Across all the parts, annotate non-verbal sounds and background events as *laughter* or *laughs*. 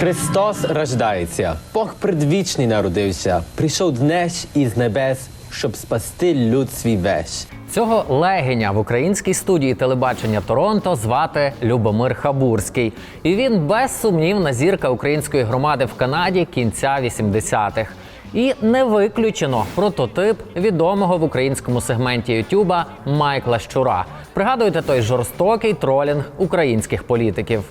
Христос рождається, Бог предвічний народився, прийшов днес із небес, щоб спасти люд свій весь. Цього легеня в українській студії телебачення Торонто звати Любомир Хабурський. І він безсумнівна зірка української громади в Канаді кінця 80-х. І не виключено прототип відомого в українському сегменті Ютуба Майкла Щура. Пригадуєте той жорстокий тролінг українських політиків.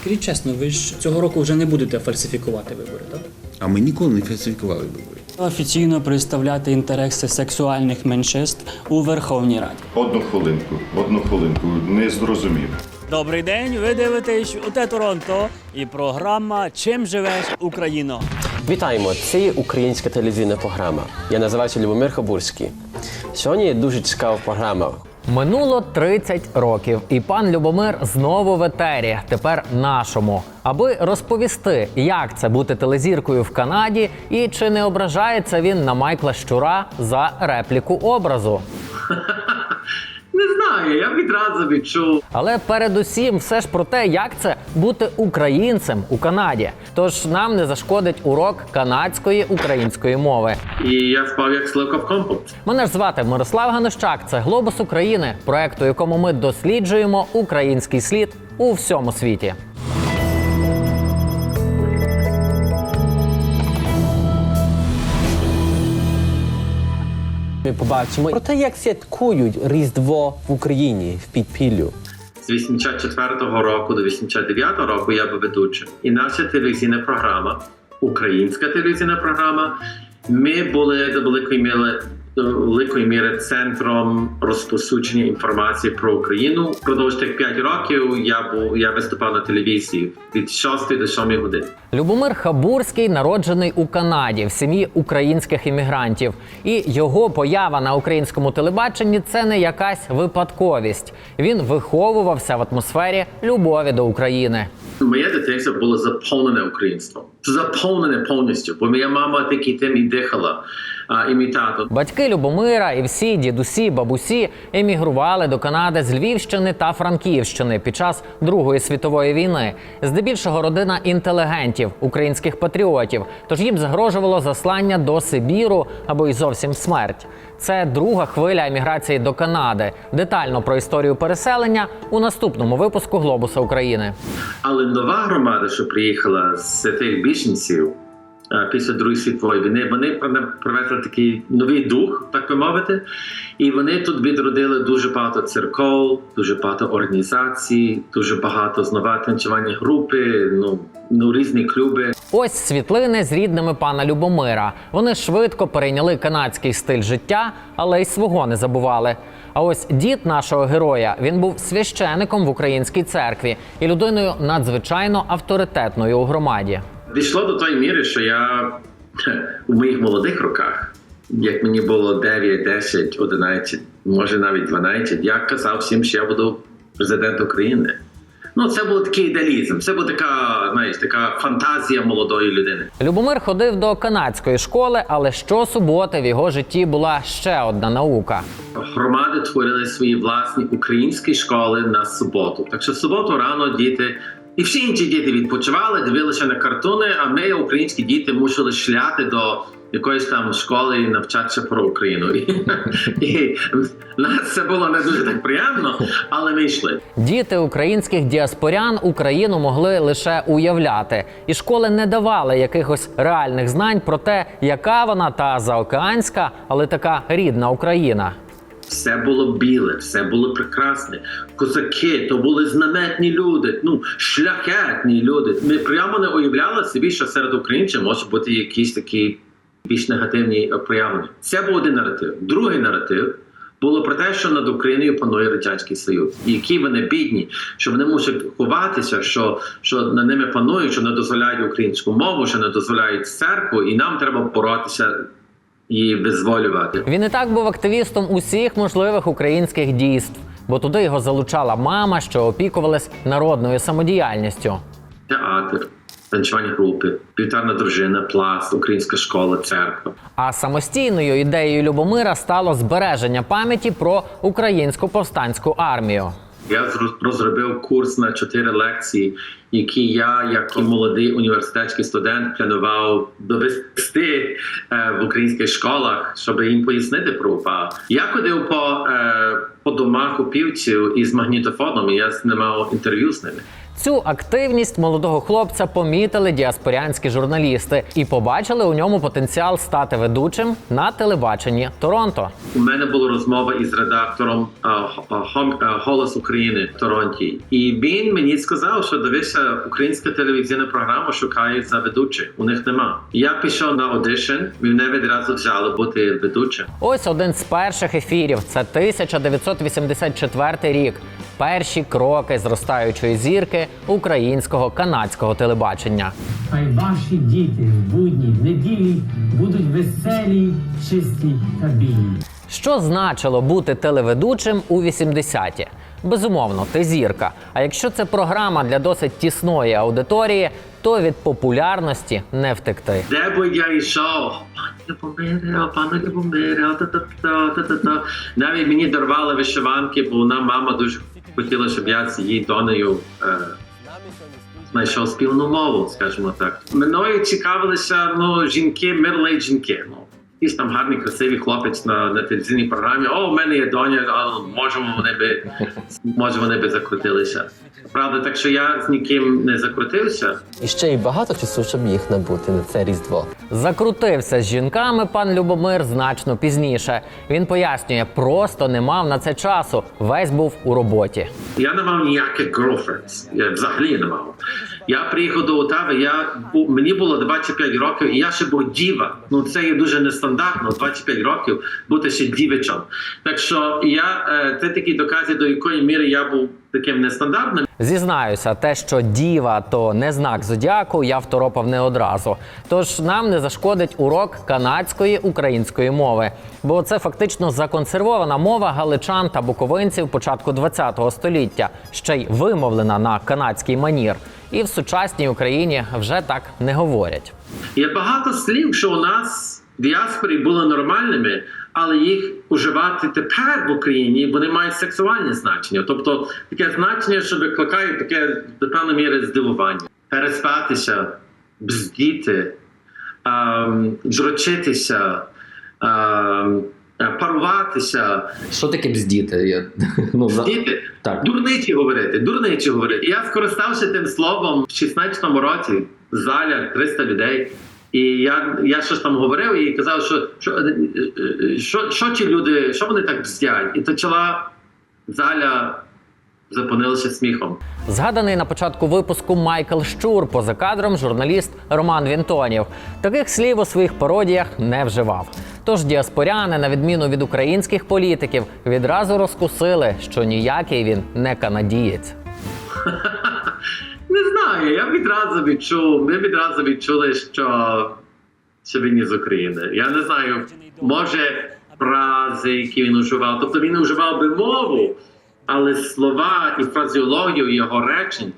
Скажіть чесно, ви ж цього року вже не будете фальсифікувати вибори, так? А ми ніколи не фальсифікували вибори. Офіційно представляти інтереси сексуальних меншинств у Верховній Раді. Одну хвилинку, одну хвилинку, не зрозумів. Добрий день, ви дивитесь УТ Торонто і програма Чим живеш Україно. Вітаємо! Це є українська телевізійна програма. Я називаюся Любомир Хабурський. Сьогодні дуже цікава програма. Минуло 30 років, і пан Любомир знову в етері, тепер нашому, аби розповісти, як це бути телезіркою в Канаді, і чи не ображається він на Майкла Щура за репліку образу. Знаю, я відразу відчув. Але передусім, все ж про те, як це бути українцем у Канаді. Тож нам не зашкодить урок канадської української мови. І я впав як сливка в компот. Мене ж звати Мирослав Ганощак. Це Глобус України, проект, у якому ми досліджуємо український слід у всьому світі. Ми побачимо про те, як святкують Різдво в Україні в підпіллю. З 84-го року до 89-го року я був ведучим. І наша телевізійна програма, українська телевізійна програма, ми були до великої міри, великої міри центром розповсюдження інформації про Україну. Впродовж тих 5 років я був я виступав на телевізії від 6 до 7 години. Любомир Хабурський народжений у Канаді в сім'ї українських іммігрантів, і його поява на українському телебаченні це не якась випадковість. Він виховувався в атмосфері любові до України. Моє дитинство було заповнене українством. Заповнене повністю, бо моя мама таки тим і дихала, а, і. Батьки Любомира і всі дідусі, бабусі емігрували до Канади з Львівщини та Франківщини під час Другої світової війни. Здебільшого родина інтелігентів, українських патріотів. Тож їм загрожувало заслання до Сибіру або й зовсім смерть. Це друга хвиля еміграції до Канади. Детально про історію переселення у наступному випуску Глобуса України. Але нова громада, що приїхала з тих біженців після Другої світової війни, вони привезли такий новий дух, так би мовити. І вони тут відродили дуже багато церков, дуже багато організацій, дуже багато знову танцювальні групи, ну, ну різні клуби. Ось світлини з рідними пана Любомира. Вони швидко перейняли канадський стиль життя, але й свого не забували. А ось дід нашого героя він був священиком в українській церкві і людиною надзвичайно авторитетною у громаді. Дійшло до тої міри, що я *laughs* у моїх молодих роках, як мені було 9, 10, 11, може навіть 12, я казав всім, що я буду президент України. Ну, це був такий ідеалізм, це була така, знаєш, така фантазія молодої людини. Любомир ходив до канадської школи, але щосуботи в його житті була ще одна наука. Громади творили свої власні українські школи на суботу. Так що в суботу рано діти. І всі інші діти відпочивали, дивилися на картони, а ми, українські діти, мусили шляти до якоїсь там школи і навчатися про Україну. І, нас це було не дуже так приємно, але ми йшли. Діти українських діаспорян Україну могли лише уявляти, і школи не давали якихось реальних знань про те, яка вона та заокеанська, але така рідна Україна. Все було біле, все було прекрасне. Козаки то були знаметні люди, ну шляхетні люди. Ми прямо не уявляли собі, що серед українців може бути якісь такі більш негативні проявлення. Це був один наратив. Другий наратив було про те, що над Україною панує радянський союз, і які вони бідні, що вони мусять ховатися, що, що над ними панують, що не дозволяють українську мову, що не дозволяють церкву, і нам треба боротися і визволювати. Він і так був активістом усіх можливих українських дійств, бо туди його залучала мама, що опікувалась народною самодіяльністю. театр, танцювальні групи, півтарна дружина, пласт, українська школа, церква. А самостійною ідеєю Любомира стало збереження пам'яті про українську повстанську армію. Я зро- розробив курс на чотири лекції, які я, як молодий університетський студент, планував довести е, в українських школах, щоб їм пояснити про УПА. Я ходив по, е, по домах купівців із магнітофоном, і я знімав інтерв'ю з ними. Цю активність молодого хлопця помітили діаспорянські журналісти і побачили у ньому потенціал стати ведучим на телебаченні Торонто. У мене була розмова із редактором а, Хом- а, Голос України в Торонті, і він мені сказав, що дивися, українська телевізійна програма шукає за ведучих. У них нема. Я пішов на аудишн, мене відразу взяли бути ведучим. Ось один з перших ефірів. Це 1984 рік. Перші кроки зростаючої зірки українського канадського телебачення. Хай ваші діти в будні, в неділі будуть веселі, чисті та білі. Що значило бути телеведучим у 80-ті? Безумовно, ти зірка. А якщо це програма для досить тісної аудиторії, то від популярності не втекти. Де б я йшов? Пане Любомире, о, пане Любомире, о, та-та-та, та-та-та. Навіть мені дарували вишиванки, бо вона мама дуже хотіла, щоб я з її донею е, знайшов спільну мову, скажімо так. Мною цікавилися ну, жінки, middle-aged жінки. Ну, якийсь там гарний, красивий хлопець на, на телевізійній програмі. О, у мене є доня, а можемо вони би може вони би закрутилися. Правда, так що я з ніким не закрутився. І ще й багато часу, щоб їх набути на це різдво. Закрутився з жінками пан Любомир значно пізніше. Він пояснює, просто не мав на це часу. Весь був у роботі. Я не мав ніяких girlfriends. Я взагалі не мав. Я приїхав до Отави, я мені було 25 років, і я ще був діва. Ну це є дуже нестандартно. 25 років бути ще дівичом. Так що я е, це такі докази, до якої міри я був таким нестандартним. Зізнаюся, те, що діва то не знак зодіаку, я второпав не одразу. Тож нам не зашкодить урок канадської української мови, бо це фактично законсервована мова галичан та буковинців початку ХХ століття, ще й вимовлена на канадський манір. І в сучасній Україні вже так не говорять. Є багато слів, що у нас в діаспорі були нормальними, але їх уживати тепер в Україні вони мають сексуальне значення. Тобто таке значення, що викликає таке до певної міри здивування. Переспатися, бздіти, ем, дрочитися, ем, е, паруватися, Що таке бздіти? Я, ну, за... Діти, Так. дурниці говорити, дурниці говорити. Я скористався тим словом в 16-му році, в залі 300 людей. І я, я щось там говорив і казав, що що, е, е, що, що ті люди, що вони так бздять? І почала заля зупинилася сміхом. Згаданий на початку випуску Майкл Щур, поза кадром журналіст Роман Вінтонів. Таких слів у своїх пародіях не вживав. Тож діаспоряни, на відміну від українських політиків, відразу розкусили, що ніякий він не канадієць. *laughs* Не знаю, я відразу відчув, ми відразу відчули, що, що він із України. Я не знаю, може фрази, які він уживав. Тобто він уживав би мову, але слова і фразіологію його речень,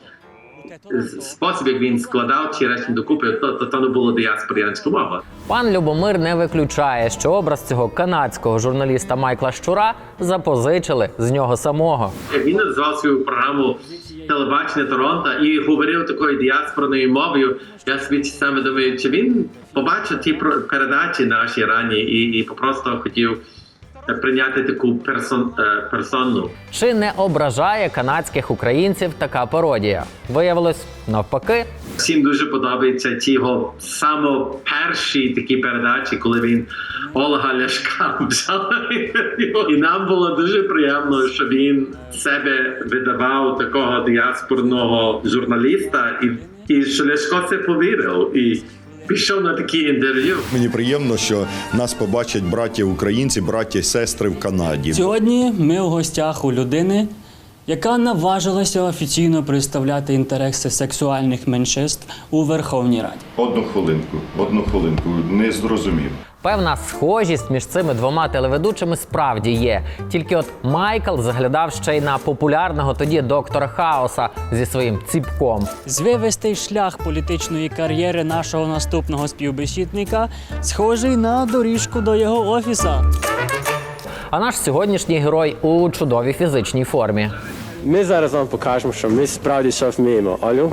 спосіб, як він складав ці речення докупи, то, то, то не було діаспорянська мова. Пан Любомир не виключає, що образ цього канадського журналіста Майкла Щура запозичили з нього самого. Він назвав свою програму телебачення Торонто і говорив такою діаспорною мовою. Я собі саме думаю, чи він побачив ті передачі наші ранні і, і просто хотів прийняти таку персон, е, персонну. Чи не ображає канадських українців така пародія? Виявилось навпаки. Всім дуже подобаються ті його само перші такі передачі, коли він Олега Ляшка *laughs* взяв. І нам було дуже приємно, що він себе видавав такого діаспорного журналіста, і, і що Ляшко це повірив і пішов на такі інтерв'ю. Мені приємно, що нас побачать браті українці, браті і сестри в Канаді. Сьогодні ми у гостях у людини, яка наважилася офіційно представляти інтереси сексуальних меншинств у Верховній Раді. Одну хвилинку, одну хвилинку, не зрозумів. Певна схожість між цими двома телеведучими справді є. Тільки от Майкл заглядав ще й на популярного тоді доктора Хаоса зі своїм ціпком. Звивистий шлях політичної кар'єри нашого наступного співбесідника схожий на доріжку до його офіса. А наш сьогоднішній герой у чудовій фізичній формі. Ми зараз вам покажемо, що ми справді що вміємо. Олю?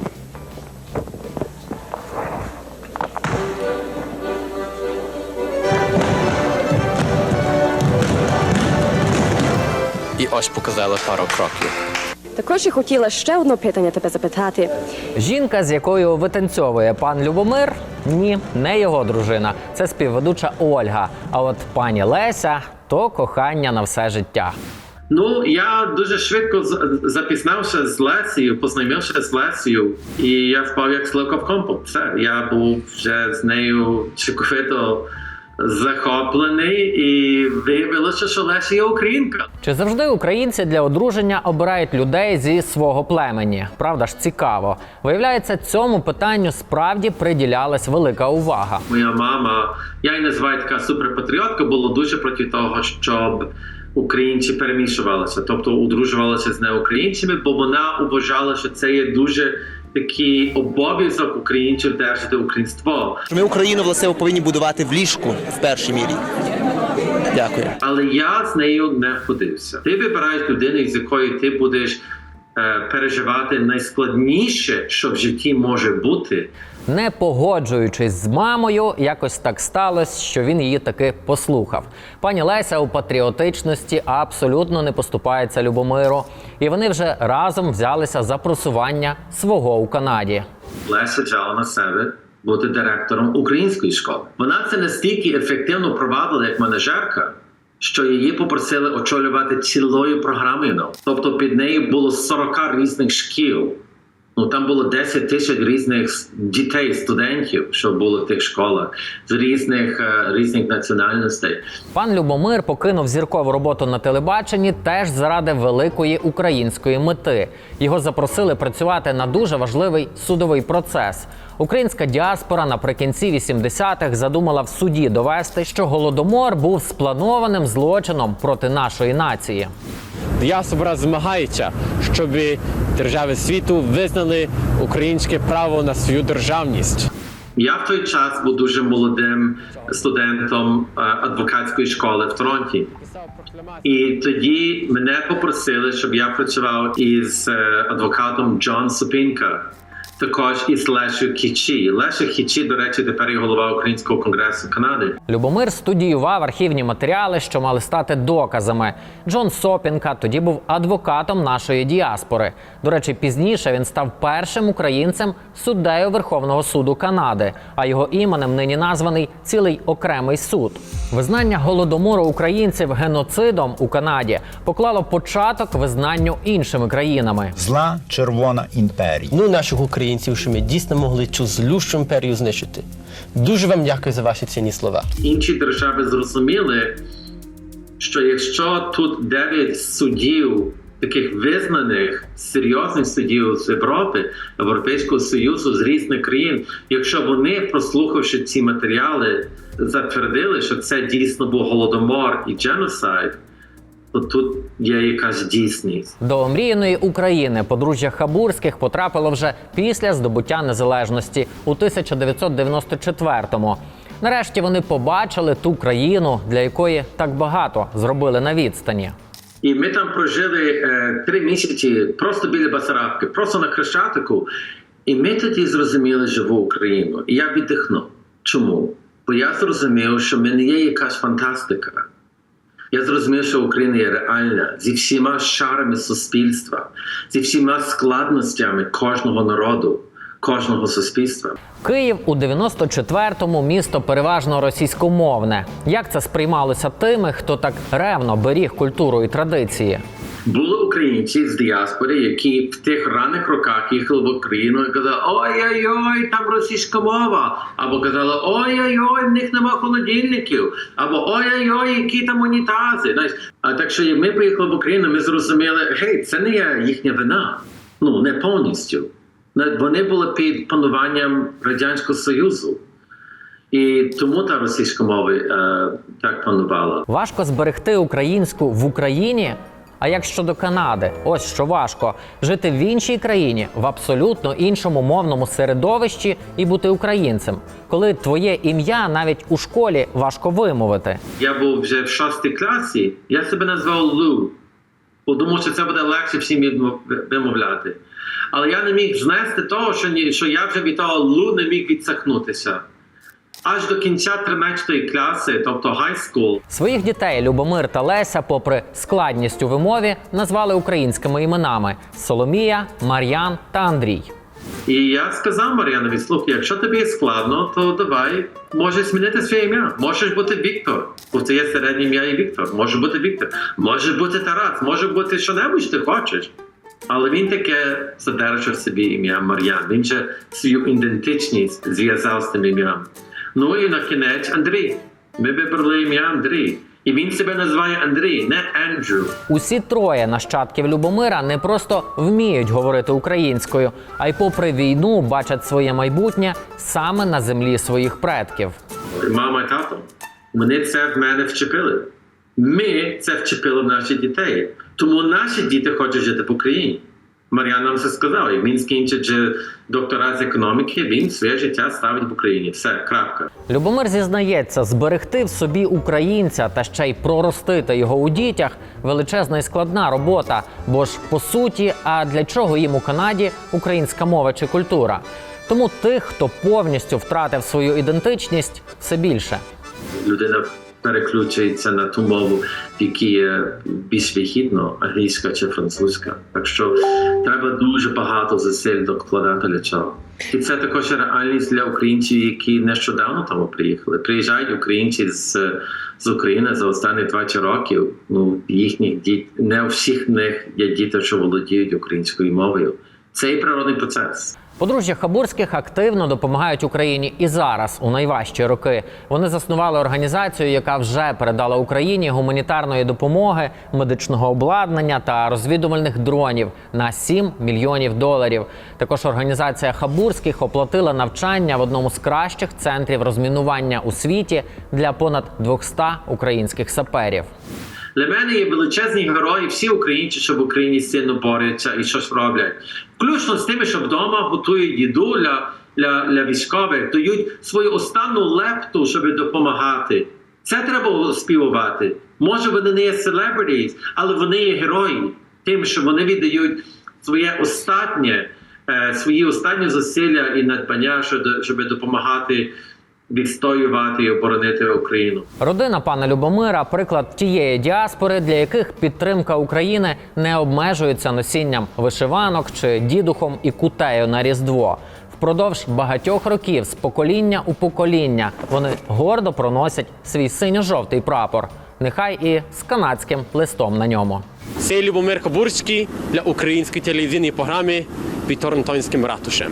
І показали пару кроків. Також я хотіла ще одне питання тебе запитати. Жінка, з якою витанцьовує пан Любомир, ні, не його дружина. Це співведуча Ольга. А от пані Леся то кохання на все життя. Ну, я дуже швидко запізнався з Лесією, познайомився з Лесією, і я впав як сливка в компот. Все, я був вже з нею цілковито захоплений, і виявилося, що Леся є українка. Чи завжди українці для одруження обирають людей зі свого племені? Правда ж цікаво. Виявляється, цьому питанню справді приділялась велика увага. Моя мама, я її називаю така суперпатріотка, була дуже проти того, щоб українці перемішувалися, тобто одружувалися з неукраїнцями, бо вона вважала, що це є дуже такий обов'язок українців держати українство. Ми Україну власне повинні будувати в ліжку в першій мірі. Дякую. Але я з нею не ходився. Ти вибираєш людину, з якою ти будеш переживати найскладніше, що в житті може бути. Не погоджуючись з мамою, якось так сталося, що він її таки послухав. Пані Леся у патріотичності абсолютно не поступається Любомиру, і вони вже разом взялися за просування свого у Канаді. Леся взяла на себе бути директором української школи. Вона це настільки ефективно провадила як менеджерка, що її попросили очолювати цілою програмою. Тобто під нею було 40 різних шкіл. Ну там було 10 тисяч різних дітей, студентів, що були в тих школах з різних е, різних національностей. Пан Любомир покинув зіркову роботу на телебаченні теж заради великої української мети. Його запросили працювати на дуже важливий судовий процес. Українська діаспора наприкінці 80-х задумала в суді довести, що голодомор був спланованим злочином проти нашої нації. Діаспора змагається, щоб держави світу визнали українське право на свою державність. Я в той час був дуже молодим студентом е, адвокатської школи в Торонті. І тоді мене попросили, щоб я працював із е, адвокатом Джон Супінка, також із Лешою Хічі. Леша Хічі, до речі, тепер є голова Українського конгресу Канади. Любомир студіював архівні матеріали, що мали стати доказами. Джон Сопінка тоді був адвокатом нашої діаспори. До речі, пізніше він став першим українцем суддею Верховного суду Канади, а його іменем нині названий цілий окремий суд. Визнання голодомору українців геноцидом у Канаді поклало початок визнанню іншими країнами. Зла червона імперія. Ну, наших українців, що ми дійсно могли цю злющу імперію знищити. Дуже вам дякую за ваші цінні слова. Інші держави зрозуміли, що якщо тут дев'ять суддів, таких визнаних серйозних суддів з Європи, Європейського Союзу з різних країн, якщо вони, прослухавши ці матеріали, затвердили, що це дійсно був голодомор і дженосайд, то тут є якась дійсність. До омріяної України подружжя Хабурських потрапило вже після здобуття незалежності у 1994-му. Нарешті вони побачили ту країну, для якої так багато зробили на відстані. І ми там прожили е, три місяці просто біля Басарабки, просто на Хрещатику. І ми тоді зрозуміли живу Україну. І я віддихнув. Чому? Бо я зрозумів, що ми не є якась фантастика. Я зрозумів, що Україна є реальна зі всіма шарами суспільства, зі всіма складностями кожного народу, кожного суспільства. Київ у 94-му місто переважно російськомовне. Як це сприймалося тими, хто так ревно беріг культуру і традиції? Були українці з діаспори, які в тих ранних роках їхали в Україну і казали: ой-ой-ой, там російська мова. Або казали, ой-ой-ой, в них нема холодильників, або ой-ой-ой, які там унітази. А так що ми приїхали в Україну, ми зрозуміли, гей, це не є їхня вина. Ну не повністю. Вони були під пануванням радянського союзу. І тому та російська мова е, так панувала. Важко зберегти українську в Україні. А як щодо Канади, ось що важко жити в іншій країні в абсолютно іншому мовному середовищі і бути українцем, коли твоє ім'я навіть у школі важко вимовити. Я був вже в шостій класі, я себе назвав Лу. бо думав, що це буде легше всім вимовляти. Але я не міг знести того, що, ні, що я вже від того лу не міг відсахнутися. Аж до кінця 13 класи, тобто high school, Своїх дітей Любомир та Леся, попри складність у вимові, назвали українськими іменами: Соломія, Мар'ян та Андрій. І я сказав Мар'янові, слухай, якщо тобі складно, то давай можеш змінити своє ім'я. Можеш бути Віктор, бо це є середнє ім'я і Віктор. Може бути Віктор, може бути Тарас, може бути що-небудь ти хочеш. Але він таке задержав собі ім'я Мар'ян. Він же свою ідентичність зв'язав з тим ім'ям. Ну і на кінець Андрій. Ми вибрали ім'я Андрій. І він себе називає Андрій, не Ендрю. Усі троє нащадків Любомира не просто вміють говорити українською, а й попри війну бачать своє майбутнє саме на землі своїх предків. Мама і тато. Вони це в мене вчепили. Ми це вчепили в наші дітей. Тому наші діти хочуть жити в Україні. Мар'ян нам це сказав. Як він скінчить же докторат з економіки, він своє життя ставить в Україні. Все, крапка. Любомир зізнається, зберегти в собі українця та ще й проростити його у дітях величезна і складна робота. Бо ж по суті, а для чого їм у Канаді українська мова чи культура? Тому тих, хто повністю втратив свою ідентичність, все більше. Людина переключується на ту мову, в якій є більш вихідно, англійська чи французька. Так що треба дуже багато зусиль докладати для цього. І це також реальність для українців, які нещодавно тому приїхали. Приїжджають українці з, з України за останні 20 років. Ну їхніх діт не у всіх них є діти, що володіють українською мовою. Це і природний процес. Подружжя Хабурських активно допомагають Україні і зараз, у найважчі роки. Вони заснували організацію, яка вже передала Україні гуманітарної допомоги, медичного обладнання та розвідувальних дронів на 7 мільйонів доларів. Також організація Хабурських оплатила навчання в одному з кращих центрів розмінування у світі для понад 200 українських саперів. Для мене є величезні герої, всі українці, що в Україні сильно борються і щось роблять. Включно з тими, що вдома готують їду для, для, для військових, дають свою останню лепту, щоб допомагати. Це треба співувати. Може, вони не є celebrities, але вони є герої, тим, що вони віддають своє останнє, е, свої останні зусилля і надбання, щоб, щоб допомагати відстоювати і оборонити Україну. Родина пана Любомира приклад тієї діаспори, для яких підтримка України не обмежується носінням вишиванок чи дідухом і кутею на різдво. Впродовж багатьох років з покоління у покоління вони гордо проносять свій синьо-жовтий прапор, нехай і з канадським листом на ньому. Це Любомир Хабурський для української телевізійної програми під Торонтонським ратушем.